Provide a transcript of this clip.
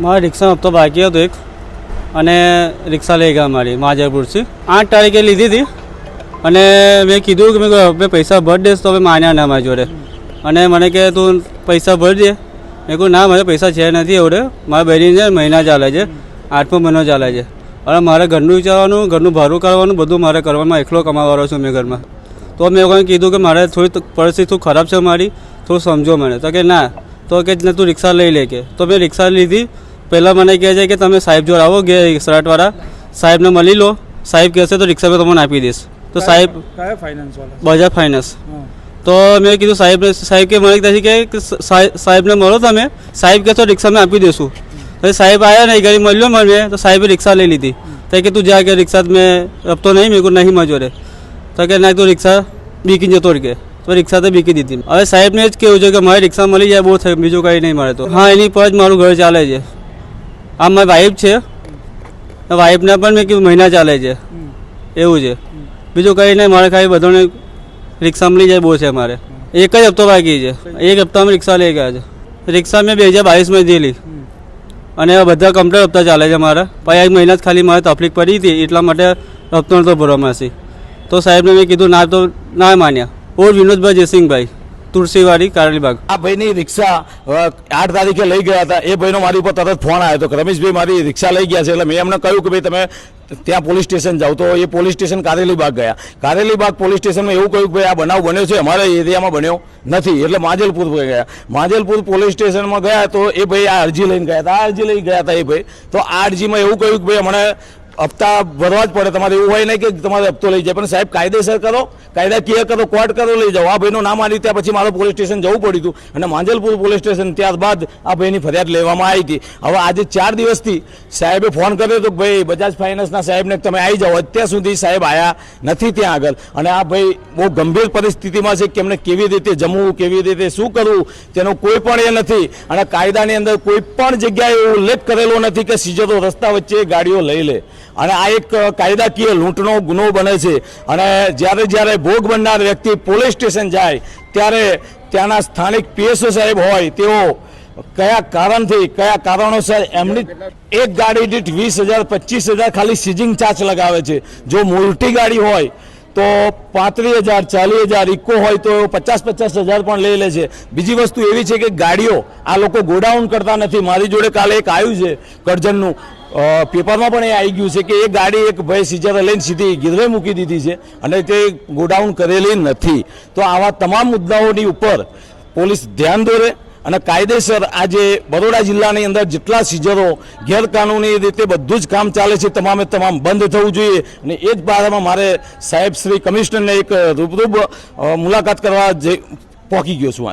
મારે રિક્ષાનો હપ્તો બાકી હતો એક. અને રિક્ષા લઈ ગયા મારી માજરપુરથી આઠ તારીખે લીધી હતી. અને મેં કીધું કે મેં હવે પૈસા ભરી દઈશ તો હવે માન્યા ના મારી જોડે. અને મને કે, તું પૈસા ભરી દે. મેં કહું ના, મારે પૈસા છે નથી એવડે. મારા બહેરી છે મહિના ચાલે છે. આઠમો મહિનો ચાલે છે. અને મારે ઘરનું વિચારવાનું, ઘરનું ભાડું કાઢવાનું, બધું મારે કરવાનું. એકલો કમાવાનો છું મેં ઘરમાં. તો મેં કીધું કે મારે થોડી પરિસ્થિતિ ખરાબ છે મારી. થોડું સમજો મને. તો કે, ના તો કે ને તું રિક્ષા લઈ લે કે. તો મેં રિક્ષા લીધી. પહેલાં મને કહે છે કે તમે સાહેબ જોડે આવો ગે સરાટવાળા. સાહેબને મળી લો. સાહેબ કહેશે તો રિક્ષા મેં તમને આપી દઈશ. તો સાહેબ કયા ફાઇનાન્સ વાળા? બજાજ ફાઇનાન્સ. હા. તો મેં કીધું સાહેબને સાહેબ કે મને ત્યાંથી કહે કે સાહેબ- સાહેબને મળો તમે. સાહેબ કહેશો રિક્ષા મેં આપી દઈશું. તો સાહેબ આવ્યા નહીં ઘરે મળ્યો મને. તો સાહેબે રિક્ષા લઈ લીધી. તો કે તું જા કે રિક્ષા મેં રખતો નહીં મેં કહું નહીં મજો રે. તો કે ના તું રિક્ષા બીકી જતો રહે કે. તો રિક્ષા તો બીકી દીધી હવે સાહેબને જ કેવું છે કે મારે રિક્ષા મળી જાય, બહુ થયું બીજું કંઈ નહીં મળે તો. હા, એની પર જ મારું ઘર ચાલે છે. આ મારી વાઈફ છે. વાઈફના પણ મેં કીધું મહિના ચાલે છે. એવું છે. બીજું કંઈ નહીં, મારે ખાલી બધાને રિક્ષા મળી જાય, બહુ છે મારે એક જ હપ્તો બાકી છે. એક હપ્તામાં રિક્ષા લઈ ગયા છે. રિક્ષા મેં બે હજાર બાવીસમાં દીધી અને બધા કમ્પ્લેટ હપ્તા ચાલે છે મારા. પછી એક મહિના જ ખાલી મારે તકલીફ પડી હતી, એટલા માટે હપ્તો નહોતો છે તો સાહેબને મેં કીધું, ના, તો ના માન્યા. ઓર વિનોદભાઈ જયસિંહભાઈ, તુલસીવાડી, કારેલીબાગ. આ ભાઈની રિક્ષા આઠ તારીખે લઈ ગયા હતા. એ ભાઈનો મારી ઉપર તરત ફોન આવ્યો હતો કે, રમેશભાઈ, મારી રિક્ષા લઈ ગયા છે. એટલે મેં એમને કહ્યું કે, ભાઈ, તમે ત્યાં પોલીસ સ્ટેશન જાઓ. તો એ પોલીસ સ્ટેશન કારેલીબાગ ગયા. કારેલીબાગ પોલીસ સ્ટેશનમાં એવું કહ્યું કે, ભાઈ, આ બનાવ બન્યો છે, અમારા એરિયામાં બન્યો નથી. એટલે માજલપુર ગયા. માજલપુર પોલીસ સ્ટેશનમાં ગયા તો એ ભાઈ આ અરજી લઈને ગયા હતા. આ અરજી લઈ ગયા હતા એ ભાઈ. તો આ અરજીમાં એવું કહ્યું કે, ભાઈ અમને હપ્તા ભરવા જ પડે. તમારે એવું હોય નહીં કે તમારે હપ્તો લઈ જાય. પણ સાહેબ, કાયદેસર કરો, કાયદાકીય કરો, કોર્ટ કરો, લઈ જાઓ. આ ભાઈનું નામ આની ત્યાં પછી મારે પોલીસ સ્ટેશન જવું પડ્યું હતું. અને માંજલપુર પોલીસ સ્ટેશન ત્યારબાદ આ ભાઈની ફરિયાદ લેવામાં આવી હતી. હવે આજે ચાર દિવસથી સાહેબે ફોન કર્યો હતો ભાઈ, બજાજ ફાઇનાન્સના સાહેબને તમે આવી જાઓ. અત્યાર સુધી સાહેબ આવ્યા નથી ત્યાં આગળ. અને આ ભાઈ બહુ ગંભીર પરિસ્થિતિમાં છે કે એમને કેવી રીતે જમવું, કેવી રીતે શું કરવું, તેનો કોઈ પણ એ નથી. અને કાયદાની અંદર કોઈ પણ જગ્યાએ ઉલ્લેખ કરેલો નથી કે સીજરો રસ્તા વચ્ચે ગાડીઓ લઈ લે. અને આ એક કાયદાકીય લૂંટનો ગુનો બને છે. અને જ્યારે જ્યારે ભોગ બનનાર વ્યક્તિ પોલીસ સ્ટેશન જાય, ત્યારે ત્યાંના સ્થાનિક પીએસઓ સાહેબ હોય, તેઓ કયા કારણથી, કયા કારણોસર એમની એક ગાડી દીઠ વીસ હજાર, પચીસ હજાર ખાલી સીઝિંગ ચાર્જ લગાવે છે. જો મોટી ગાડી હોય તો પાંત્રીસ હજાર, ચાલીસ હજાર, ઇકો હોય તો પચાસ પચાસ હજાર પણ લઈ લે છે. બીજી વસ્તુ એવી છે કે ગાડીઓ આ લોકો ગોડાઉન કરતા નથી. મારી જોડે કાલે એક આવ્યું છે કરજણનું. પેપરમાં પણ એ આવી ગયું છે કે એ ગાડી એક ભાઈ સીજર લઈને સીધી ગીરવે મૂકી દીધી છે અને તે ગોડાઉન કરેલી નથી. તો આવા તમામ મુદ્દાઓની ઉપર પોલીસ ધ્યાન દોરે. અને કાયદેસર આજે બરોડા જિલ્લાની અંદર જેટલા સીઝરો ગેરકાનૂની રીતે બધું જ કામ ચાલે છે, તમામે તમામ બંધ થવું જોઈએ અને એ જ બારામાં મારે સાહેબ શ્રી કમિશનરને એક રૂબરૂબ મુલાકાત કરવા જે પહોંચી ગયો છું.